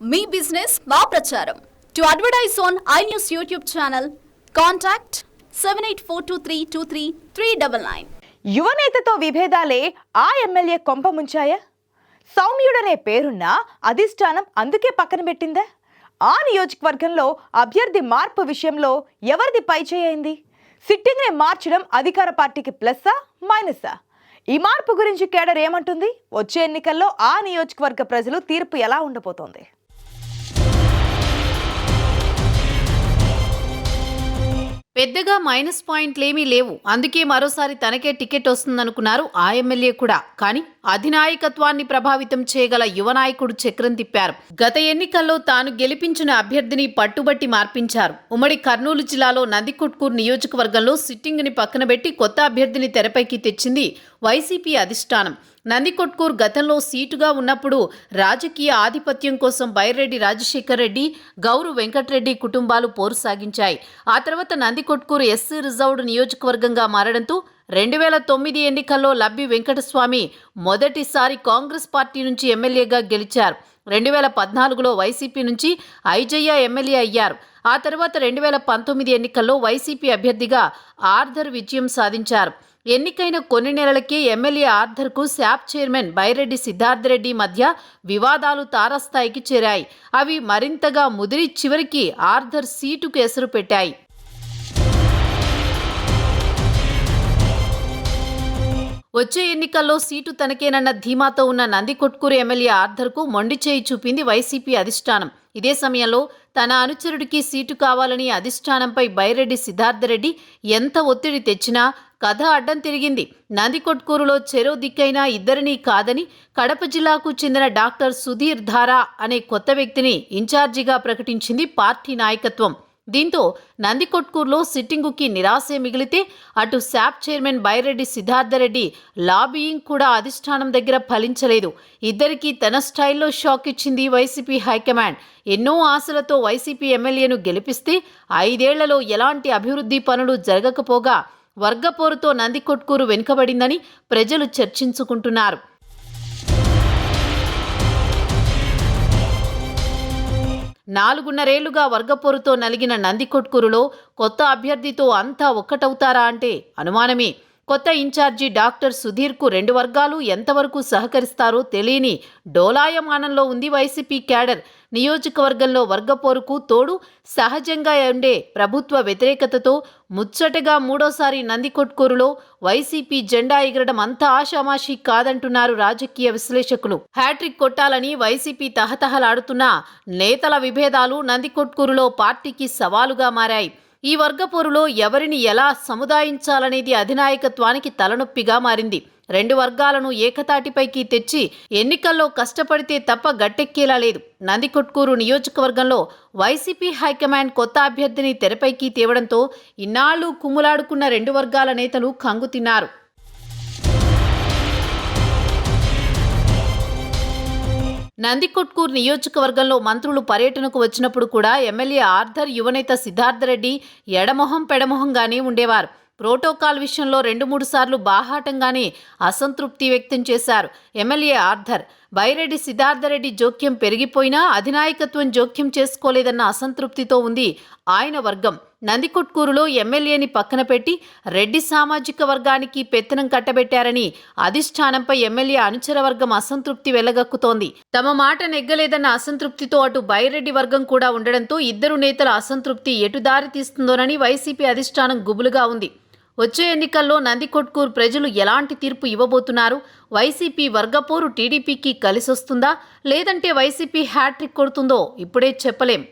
మీ business మా ప్రచారం. To advertise on I News YouTube channel contact seven eight four two three two three three double nine యువనేతతో విభేదాలే ఆ MLA కొంప ముంచాయా? సౌమ్యుడనే పేరున్న అధిష్టానం అందుకే పక్కన పెట్టిందా? ఆ నియోజకవర్గంలో అభ్యర్థి మార్పు విషయంలో ఎవరిది పైచేయింది సిట్టింగ్ని మార్చడం అధికార పార్టీకి ప్లస్సా మైనసా ఈ మార్పు గురించి కేడర్ ఏమంటుంది? వచ్చే ఎన్నికల్లో ఆ నియోజకవర్గ ప్రజలు తీర్పు ఎలా ఉండబోతోంది? పెద్దగా మైనస్ పాయింట్లేమీ లేవు. అందుకే మరోసారి తనకే టికెట్ వస్తుందనుకున్నారు ఆ ఎమ్మెల్యే కూడా. కానీ అధినాయకత్వాన్ని ప్రభావితం చేయగల యువ నాయకుడు చక్రం తిప్పారు. గత ఎన్నికల్లో తాను గెలిపించిన అభ్యర్థిని పట్టుబట్టి మార్పించారు. ఉమ్మడి కర్నూలు జిల్లాలో నందికొట్కూరు నియోజకవర్గంలో సిట్టింగ్ని పక్కన పెట్టి కొత్త అభ్యర్థిని తెరపైకి తెచ్చింది వైసీపీ అధిష్టానం. నందికొట్కూర్ గతంలో సీటుగా ఉన్నప్పుడు రాజకీయ ఆధిపత్యం కోసం బైరెడ్డి రాజశేఖర్ రెడ్డి గౌరు వెంకటరెడ్డి కుటుంబాలు పోరు సాగించాయి. ఆ తర్వాత నందికొట్కూరు ఎస్సీ రిజర్వ్డ్ నియోజకవర్గంగా మారడంతో రెండు వేల తొమ్మిది ఎన్నికల్లో లబ్బి వెంకటస్వామి మొదటిసారి కాంగ్రెస్ పార్టీ నుంచి ఎమ్మెల్యేగా గెలిచారు. రెండు వేల పద్నాలుగులో వైసీపీ నుంచి ఐజయ్య ఎమ్మెల్యే అయ్యారు. ఆ తర్వాత రెండు వేల పంతొమ్మిది ఎన్నికల్లో వైసీపీ అభ్యర్థిగా ఆర్థర్ విజయం సాధించారు. ఎన్నికైన కొన్ని నెలలకే ఎమ్మెల్యే ఆర్థర్కు శాప్ చైర్మన్ బైరెడ్డి సిద్ధార్థరెడ్డి మధ్య వివాదాలు తారస్థాయికి చేరాయి. అవి మరింతగా ముదిరి చివరికి ఆర్థర్ సీటుకు ఎసరు పెట్టాయి. వచ్చే ఎన్నికల్లో సీటు తనకేనన్న ధీమాతో ఉన్న నందికొట్కూరు ఎమ్మెల్యే ఆర్థర్కు మొండి చేయి చూపింది వైసీపీ అధిష్టానం. ఇదే సమయంలో తన అనుచరుడికి సీటు కావాలని అధిష్టానంపై బైరెడ్డి సిద్ధార్థరెడ్డి ఎంత ఒత్తిడి తెచ్చినా కథ అడ్డం తిరిగింది. నందికొట్కూరులో చెరో దిక్కైనా ఇద్దరినీ కాదని కడప జిల్లాకు చెందిన డాక్టర్ సుధీర్ ధారా అనే కొత్త వ్యక్తిని ఇన్ఛార్జిగా ప్రకటించింది పార్టీ నాయకత్వం. దీంతో నందికొట్కూరులో సిట్టింగుకి నిరాశే మిగిలితే అటు SAAP chairman Byreddy Siddhartha Reddy lobbying కూడా అధిష్టానం దగ్గర ఫలించలేదు. ఇద్దరికీ తన స్టైల్లో షాక్ ఇచ్చింది వైసీపీ హైకమాండ్. ఎన్నో ఆశలతో వైసీపీ ఎమ్మెల్యేను గెలిపిస్తే ఐదేళ్ళలో ఎలాంటి అభివృద్ధి పనులు జరగకపోగా వర్గపోరుతో నందికొట్కూరు వెనుకబడిందని ప్రజలు చర్చించుకుంటున్నారు. నాలుగున్నరేళ్ళుగా వర్గపోరుతో నలిగిన నందికొట్కూరులో కొత్త అభ్యర్థితో అంతా ఒక్కటవుతారా అంటే అనుమానమే. కొత్త ఇన్ఛార్జి డాక్టర్ సుధీర్కు రెండు వర్గాలు ఎంతవరకు సహకరిస్తారో తెలియని డోలాయమానంలో ఉంది వైసీపీ క్యాడర్. నియోజకవర్గంలో వర్గపోరుకు తోడు సహజంగా ఉండే ప్రభుత్వ వ్యతిరేకతతో ముచ్చటగా మూడోసారి నందికొట్కూరులో వైసీపీ జెండా ఎగరడం అంత ఆషామాషి కాదంటున్నారు రాజకీయ విశ్లేషకులు. హ్యాట్రిక్ కొట్టాలని వైసీపీ తహతహలాడుతున్న నేతల విభేదాలు నందికొట్కూరులో పార్టీకి సవాలుగా మారాయి. ఈ వర్గపోరులో ఎవరిని ఎలా సముదాయించాలనేది అధినాయకత్వానికి తలనొప్పిగా మారింది. రెండు వర్గాలను ఏకతాటిపైకి తెచ్చి ఎన్నికల్లో కష్టపడితే తప్ప గట్టెక్కేలా లేదు. నందికొట్కూరు నియోజకవర్గంలో వైసీపీ హైకమాండ్ కొత్త అభ్యర్థిని తెరపైకి తేవడంతో ఇన్నాళ్ళు కుమ్ములాడుకున్న రెండు వర్గాల నేతలు కంగుతిన్నారు. నందికొట్కూరు నియోజకవర్గంలో మంత్రులు పర్యటనకు వచ్చినప్పుడు కూడా ఎమ్మెల్యే ఆర్థర్ యువనేత సిద్ధార్థరెడ్డి ఎడమొహం పెడమొహంగానే ఉండేవారు. ప్రోటోకాల్ విషయంలో రెండు మూడు సార్లు బాహాటంగానే అసంతృప్తి వ్యక్తం చేశారు ఎమ్మెల్యే ఆర్థర్ బైరెడ్డి సిద్ధార్థరెడ్డి జోక్యం పెరిగిపోయినా అధినాయకత్వం జోక్యం చేసుకోలేదన్న అసంతృప్తితో ఉంది ఆయన వర్గం. నందికొట్కూరులో ఎమ్మెల్యేని పక్కన పెట్టి రెడ్డి సామాజిక వర్గానికి పెత్తనం కట్టబెట్టారని అధిష్టానంపై ఎమ్మెల్యే అనుచర వర్గం అసంతృప్తి వెళ్ళగక్కుతోంది తమ మాట నెగ్గలేదన్న అసంతృప్తితో అటు బైరెడ్డి వర్గం కూడా ఉండడంతో ఇద్దరు నేతల అసంతృప్తి ఎటు దారి తీస్తుందోనని వైసీపీ అధిష్టానం గుబులుగా ఉంది. వచ్చే ఎన్నికల్లో నందికొట్కూరు ప్రజలు ఎలాంటి తీర్పు ఇవ్వబోతున్నారు? వైసీపీ వర్గపోరు టీడీపీకి కలిసొస్తుందా? లేదంటే వైసీపీ హ్యాట్రిక్ కొడుతుందో ఇప్పుడే చెప్పలేం.